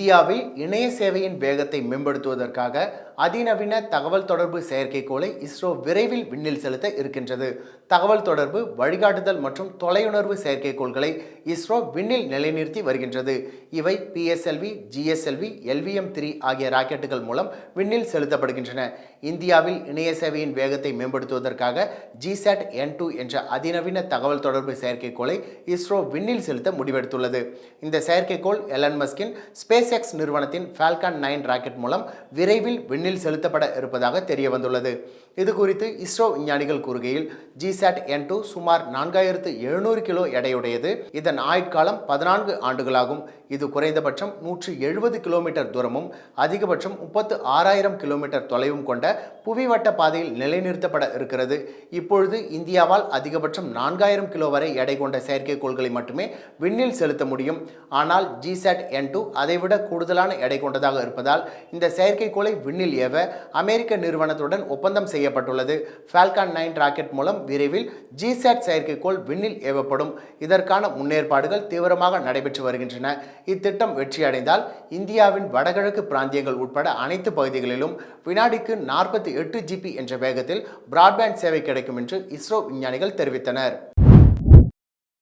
இந்தியாவில் இணைய சேவையின் வேகத்தை மேம்படுத்துவதற்காக அதிநவீன தகவல் தொடர்பு செயற்கைக்கோளை இஸ்ரோ விரைவில் விண்ணில் செலுத்த இருக்கின்றது. தகவல் தொடர்பு வழிகாட்டுதல் மற்றும் தொலையுணர்வு செயற்கைக்கோள்களை இஸ்ரோ விண்ணில் நிலைநிறுத்தி வருகின்றது. இவை பிஎஸ்எல்வி ஜிஎஸ்எல்வி எல்விஎம் த்ரீ ஆகிய ராக்கெட்டுகள் மூலம் விண்ணில் செலுத்தப்படுகின்றன. இந்தியாவில் இணைய சேவையின் வேகத்தை மேம்படுத்துவதற்காக ஜிசாட் என் டூ என்ற அதிநவீன தகவல் தொடர்பு செயற்கைக்கோளை இஸ்ரோ விண்ணில் செலுத்த முடிவெடுத்துள்ளது. இந்த செயற்கைக்கோள் எலன் மஸ்கின் ஸ்பேஸ் எக்ஸ் நிறுவனத்தின் ஃபால்கான் நைன் ராக்கெட் மூலம் விரைவில் விண்ணில் செலுத்தப்பட இருப்பதாக தெரிய வந்துள்ளது. இது குறித்து இஸ்ரோ விஞ்ஞானிகள் கூறுகையில் ஜிசாட் என் டூ சுமார் நான்காயிரத்து எழுநூறு கிலோ எடையுடையது. இதன் ஆயுட்காலம் பதினான்கு ஆண்டுகளாகும். இது குறைந்தபட்சம் நூற்றி எழுபது கிலோமீட்டர் தூரமும் அதிகபட்சம் முப்பத்து ஆறாயிரம் கிலோமீட்டர் தொலைவும் கொண்ட புவிவட்ட பாதையில் நிலைநிறுத்தப்பட இருக்கிறது. இப்பொழுது இந்தியாவால் அதிகபட்சம் நான்காயிரம் கிலோ வரை எடை கொண்ட செயற்கைக்கோள்களை மட்டுமே விண்ணில் செலுத்த முடியும். ஆனால் ஜிசாட் என் டூ அதைவிட கூடுதலான எடை கொண்டதாக இருப்பதால் இந்த செயற்கைக்கோளை விண்ணில் ஏவ அமெரிக்க நிறுவனத்துடன் ஒப்பந்தம் செய்யப்பட்டுள்ளது. ஃபால்கான் நைன் ராக்கெட் மூலம் விரைவில் ஜிசாட் செயற்கைக்கோள் விண்ணில் ஏவப்படும். இதற்கான முன்னேற்பாடுகள் தீவிரமாக நடைபெற்று வருகின்றன. இத்திட்டம் வெற்றியடைந்தால் இந்தியாவின் வடகிழக்கு பிராந்தியங்கள் உட்பட அனைத்து பகுதிகளிலும் வினாடிக்கு நாற்பத்தி எட்டு ஜிபி என்ற வேகத்தில் பிராட்பேண்ட் சேவை கிடைக்கும் என்று இஸ்ரோ விஞ்ஞானிகள் தெரிவித்தனர்.